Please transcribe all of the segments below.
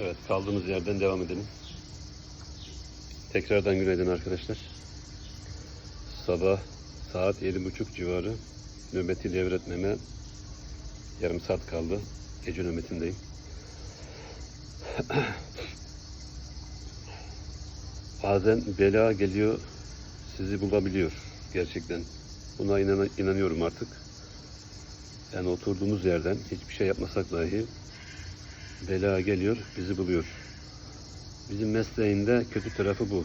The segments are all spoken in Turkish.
Evet kaldığımız yerden devam edelim. Tekrardan günaydın arkadaşlar. Sabah saat yedi buçuk civarı nöbeti devretmeme yarım saat kaldı. Gece nöbetindeyim. Bazen bela geliyor, sizi bulabiliyor gerçekten. Buna inan- inanıyorum artık. Yani oturduğumuz yerden hiçbir şey yapmasak dahi bela geliyor, bizi buluyor. Bizim mesleğinde kötü tarafı bu.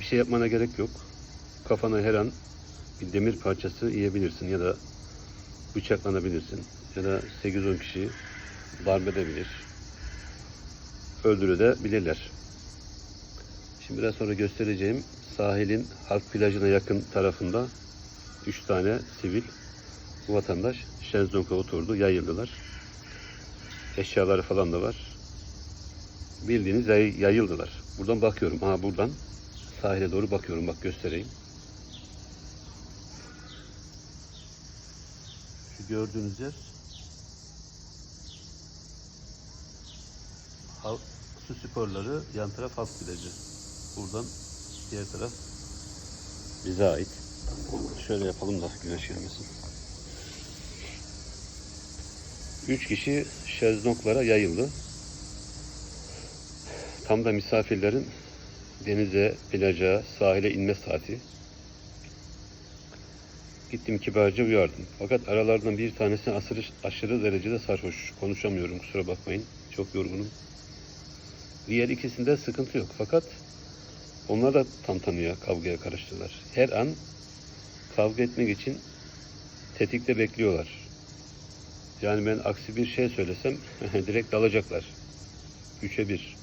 Bir şey yapmana gerek yok. Kafana her an bir demir parçası yiyebilirsin ya da bıçaklanabilirsin. Ya da 8-10 kişi darp edebilir. Öldürebilirler. Şimdi biraz sonra göstereceğim sahilin halk plajına yakın tarafında 3 tane sivil vatandaş şezlonga oturdu, yayıldılar. Eşyaları falan da var. Bildiğiniz yay- yayıldılar. Buradan bakıyorum. Ha buradan sahile doğru bakıyorum. Bak göstereyim. Şu gördüğünüz yer su sporları yan taraf halk plajı. Buradan diğer taraf bize ait. Şöyle yapalım da güneş gelmesin. Üç kişi şezlonglara yayıldı. Tam da misafirlerin denize, plaja, sahile inme saati. Gittim kibarca uyardım. Fakat aralardan bir tanesi aşırı, aşırı derecede sarhoş. Konuşamıyorum kusura bakmayın. Çok yorgunum. Diğer ikisinde sıkıntı yok. Fakat onlar da tantanıya, kavgaya karıştılar. Her an kavga etmek için tetikte bekliyorlar. Yani ben aksi bir şey söylesem direkt dalacaklar. Üçe bir.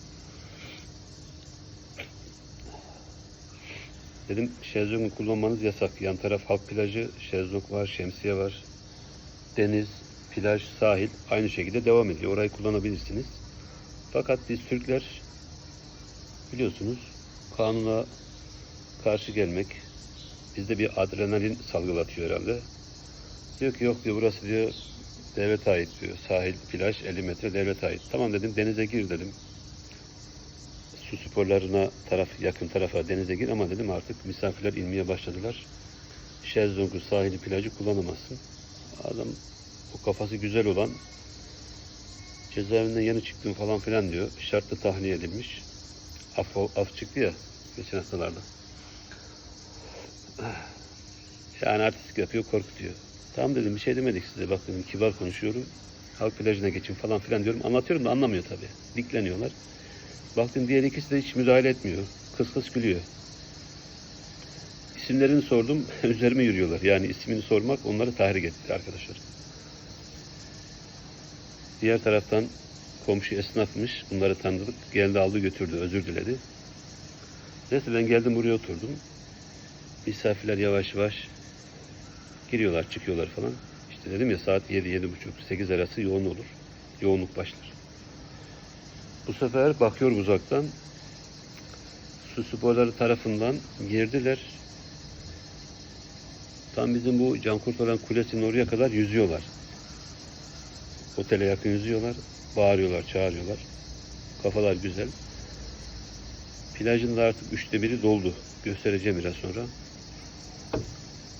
Dedim şezlongu kullanmanız yasak. Yan taraf halk plajı, şezlong var, şemsiye var. Deniz, plaj, sahil aynı şekilde devam ediyor. Orayı kullanabilirsiniz. Fakat biz Türkler biliyorsunuz kanuna karşı gelmek bizde bir adrenalin salgılatıyor herhalde. Diyor ki yok diyor burası diyor devlete ait diyor. Sahil, plaj 50 metre devlete ait. Tamam dedim denize gir dedim. Su sporlarına taraf yakın tarafa denize gir ama dedim artık misafirler inmeye başladılar. Şezlongu, sahili, plajı kullanamazsın. Adam o kafası güzel olan cezaevinden yeni çıktım falan filan diyor. Şartlı tahliye edilmiş. Af, af çıktı ya geçen haftalarda. Yani artistik yapıyor, korkutuyor. Tamam dedim bir şey demedik size. Bak dedim kibar konuşuyorum. Halk plajına geçin falan filan diyorum. Anlatıyorum da anlamıyor tabii. Dikleniyorlar. Baktım diğer ikisi de hiç müdahale etmiyor. Kıs kıs gülüyor. İsimlerini sordum. Üzerime yürüyorlar. Yani ismini sormak onları tahrik etti arkadaşlar. Diğer taraftan komşu esnafmış. Bunları tanıdık. Geldi aldı götürdü. Özür diledi. Neyse ben geldim buraya oturdum. Misafirler yavaş yavaş giriyorlar çıkıyorlar falan. İşte dedim ya saat 7 7 buçuk 8 arası yoğun olur. Yoğunluk başlar. Bu sefer bakıyorum uzaktan su sporları tarafından girdiler. Tam bizim bu can kurtaran kulesinin oraya kadar yüzüyorlar. Otele yakın yüzüyorlar. Bağırıyorlar, çağırıyorlar. Kafalar güzel. Plajın da artık üçte biri doldu. Göstereceğim biraz sonra.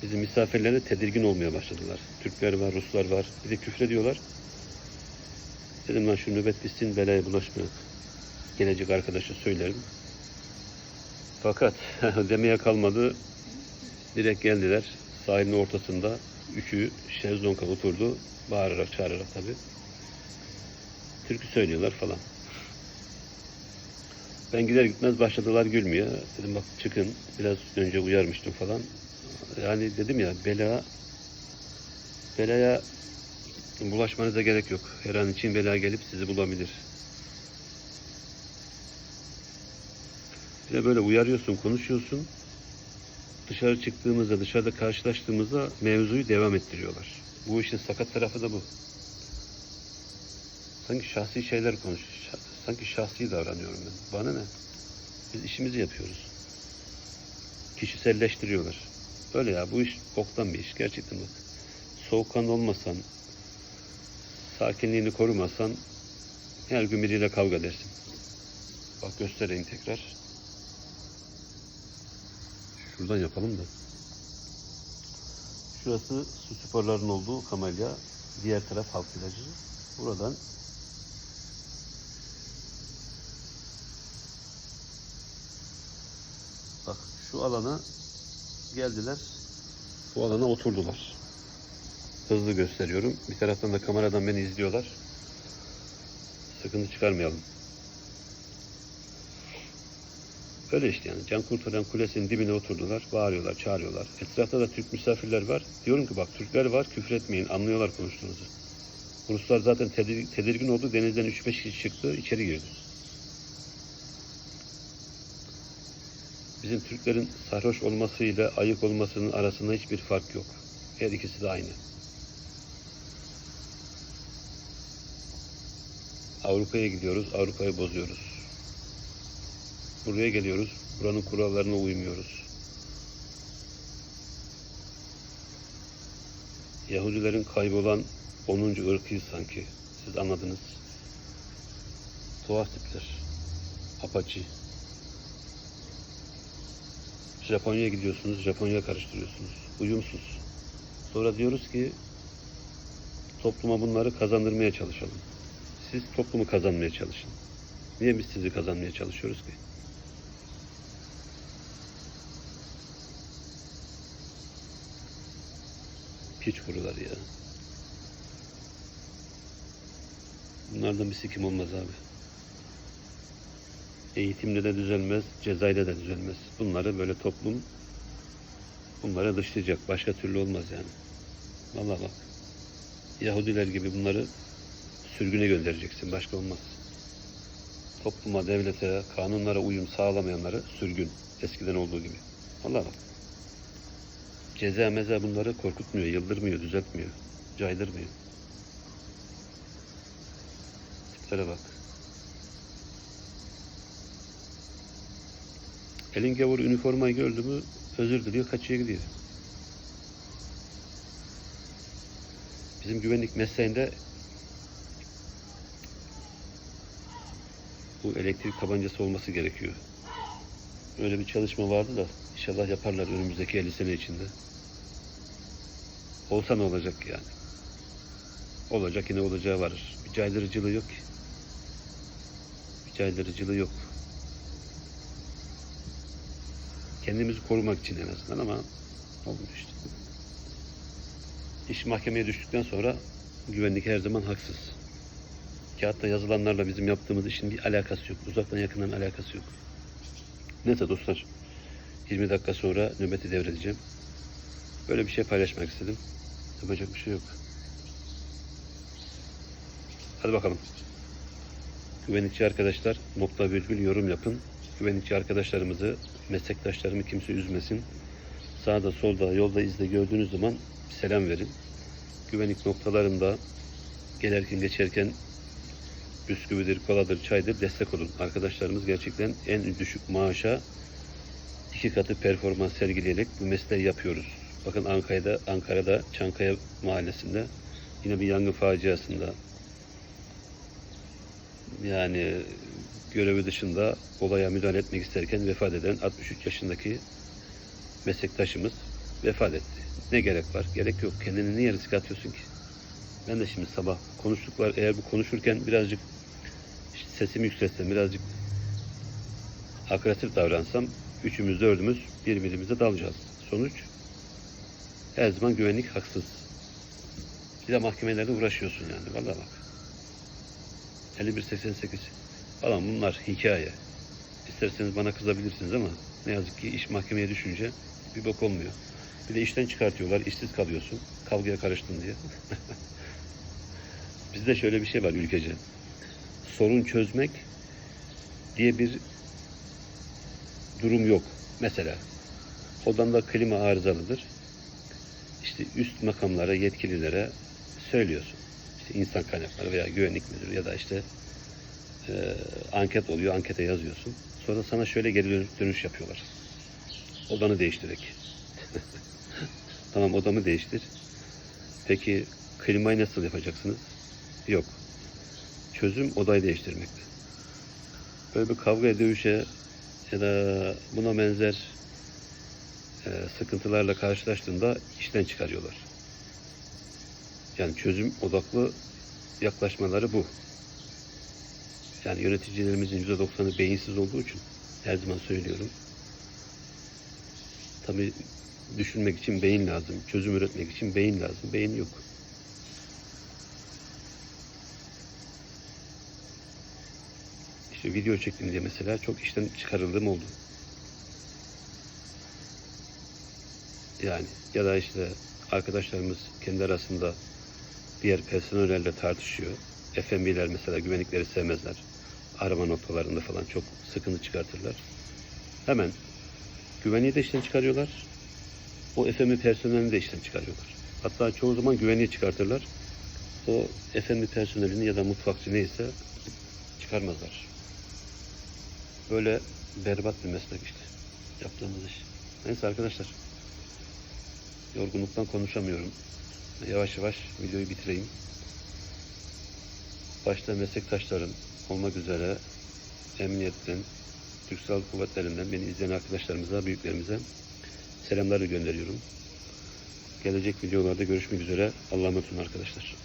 Bizim misafirlere tedirgin olmaya başladılar. Türkler var, Ruslar var. Bir de küfrediyorlar. Dedim lan şu nöbet bitsin belaya bulaşmayalım. Gelecek arkadaşa söylerim. Fakat demeye kalmadı. Direkt geldiler. Sahilin ortasında. Üçü şezlonga oturdu. Bağırarak çağırarak tabii. Türkü söylüyorlar falan. Ben gider gitmez başladılar gülmeye. Dedim bak çıkın. Biraz önce uyarmıştım falan. Yani dedim ya bela belaya bulaşmanıza gerek yok. Her an için bela gelip sizi bulabilir. Bir de böyle uyarıyorsun, konuşuyorsun. Dışarı çıktığımızda, dışarıda karşılaştığımızda mevzuyu devam ettiriyorlar. Bu işin sakat tarafı da bu. Sanki şahsi şeyler konuşuyor. Sanki şahsi davranıyorum ben. Bana ne? Biz işimizi yapıyoruz. Kişiselleştiriyorlar. Öyle ya bu iş boktan bir iş gerçekten bak. Soğukkanlı olmasan, sakinliğini korumazsan her gün biriyle kavga edersin. Bak göstereyim tekrar. Şuradan yapalım da. Şurası su sporların olduğu kamelya. Diğer taraf halk plajı. Buradan Bak şu alana geldiler. Bu alana oturdular. Hızlı gösteriyorum. Bir taraftan da kameradan beni izliyorlar. Sıkıntı çıkarmayalım. Öyle işte yani. Can Kurtaran Kulesi'nin dibine oturdular. Bağırıyorlar, çağırıyorlar. Etrafta da Türk misafirler var. Diyorum ki bak Türkler var küfür etmeyin. Anlıyorlar konuştuğunuzu. Ruslar zaten tedir- tedirgin oldu. Denizden 3-5 kişi çıktı. içeri girdi. Bizim Türklerin sarhoş olmasıyla ayık olmasının arasında hiçbir fark yok. Her ikisi de aynı. Avrupa'ya gidiyoruz, Avrupa'yı bozuyoruz. Buraya geliyoruz, buranın kurallarına uymuyoruz. Yahudilerin kaybolan 10. ırkıyız sanki. Siz anladınız. Tuhaf tipler. Apache. Japonya'ya gidiyorsunuz, Japonya karıştırıyorsunuz. Uyumsuz. Sonra diyoruz ki topluma bunları kazandırmaya çalışalım. Siz toplumu kazanmaya çalışın. Niye biz sizi kazanmaya çalışıyoruz ki? Piç kurular ya. Bunlardan bir sikim olmaz abi. Eğitimle de düzelmez, cezayla da düzelmez. Bunları böyle toplum bunları dışlayacak. Başka türlü olmaz yani. Vallahi bak. Yahudiler gibi bunları sürgüne göndereceksin. Başka olmaz. Topluma, devlete, kanunlara uyum sağlamayanları sürgün. Eskiden olduğu gibi. Vallahi bak. Ceza meza bunları korkutmuyor, yıldırmıyor, düzeltmiyor. Caydırmıyor. Tiplere bak. Elin gavur üniformayı gördü mü özür diliyor, kaçıyor gidiyor. Bizim güvenlik mesleğinde bu elektrik tabancası olması gerekiyor. Öyle bir çalışma vardı da inşallah yaparlar önümüzdeki 50 sene içinde. Olsa ne olacak yani? Olacak yine olacağı varır. Bir caydırıcılığı yok ki. Bir caydırıcılığı yok. Kendimizi korumak için en azından ama olmuyor işte. İş mahkemeye düştükten sonra güvenlik her zaman haksız. Kağıtta yazılanlarla bizim yaptığımız işin bir alakası yok. Uzaktan yakından alakası yok. Neyse dostlar. 20 dakika sonra nöbeti devredeceğim. Böyle bir şey paylaşmak istedim. Yapacak bir şey yok. Hadi bakalım. Güvenlikçi arkadaşlar nokta virgül yorum yapın. Güvenlikçi arkadaşlarımızı, meslektaşlarımı kimse üzmesin. Sağda solda yolda izle gördüğünüz zaman selam verin. Güvenlik noktalarında gelirken geçerken bisküvidir, koladır, çaydır destek olun. Arkadaşlarımız gerçekten en düşük maaşa iki katı performans sergileyerek bu mesleği yapıyoruz. Bakın Ankara'da, Ankara'da Çankaya mahallesinde yine bir yangın faciasında yani görevi dışında olaya müdahale etmek isterken vefat eden 63 yaşındaki meslektaşımız vefat etti. Ne gerek var? Gerek yok. Kendini niye riske atıyorsun ki? Ben de şimdi sabah konuştuklar eğer bu konuşurken birazcık işte sesimi yükseltsem birazcık agresif davransam üçümüz dördümüz birbirimize dalacağız. Sonuç her zaman güvenlik haksız. Bir de mahkemelerde uğraşıyorsun yani. Vallahi bak. 5188 falan bunlar hikaye. İsterseniz bana kızabilirsiniz ama ne yazık ki iş mahkemeye düşünce bir bok olmuyor. Bir de işten çıkartıyorlar, işsiz kalıyorsun. Kavgaya karıştın diye. Bizde şöyle bir şey var ülkece. Sorun çözmek diye bir durum yok. Mesela odamda klima arızalıdır. İşte üst makamlara, yetkililere söylüyorsun. İşte insan kaynakları veya güvenlik müdürü ya da işte e, anket oluyor, ankete yazıyorsun. Sonra sana şöyle geri dönüş, yapıyorlar. Odanı değiştirek. tamam odamı değiştir. Peki klimayı nasıl yapacaksınız? Yok. Çözüm odayı değiştirmekte. böyle bir kavga dövüşe ya da buna benzer e, sıkıntılarla karşılaştığında işten çıkarıyorlar. Yani çözüm odaklı yaklaşmaları bu. Yani yöneticilerimizin %90'ı beyinsiz olduğu için her zaman söylüyorum. Tabii düşünmek için beyin lazım. Çözüm üretmek için beyin lazım. Beyin yok. İşte video çektim diye mesela çok işten çıkarıldığım oldu. Yani ya da işte arkadaşlarımız kendi arasında diğer personellerle tartışıyor. FMB'ler mesela güvenlikleri sevmezler. Arama noktalarında falan çok sıkıntı çıkartırlar. Hemen güvenliği de işten çıkarıyorlar. O FMB personelini de işten çıkarıyorlar. Hatta çoğu zaman güvenliği çıkartırlar. O FMB personelini ya da mutfakçı neyse çıkarmazlar. Böyle berbat bir meslek işte. Yaptığımız iş. Neyse arkadaşlar. Yorgunluktan konuşamıyorum. Yavaş yavaş videoyu bitireyim. Başta meslektaşlarım olmak üzere emniyetten, Türk Silahlı Kuvvetlerinden beni izleyen arkadaşlarımıza, büyüklerimize selamlar gönderiyorum. Gelecek videolarda görüşmek üzere. Allah'a emanet olun arkadaşlar.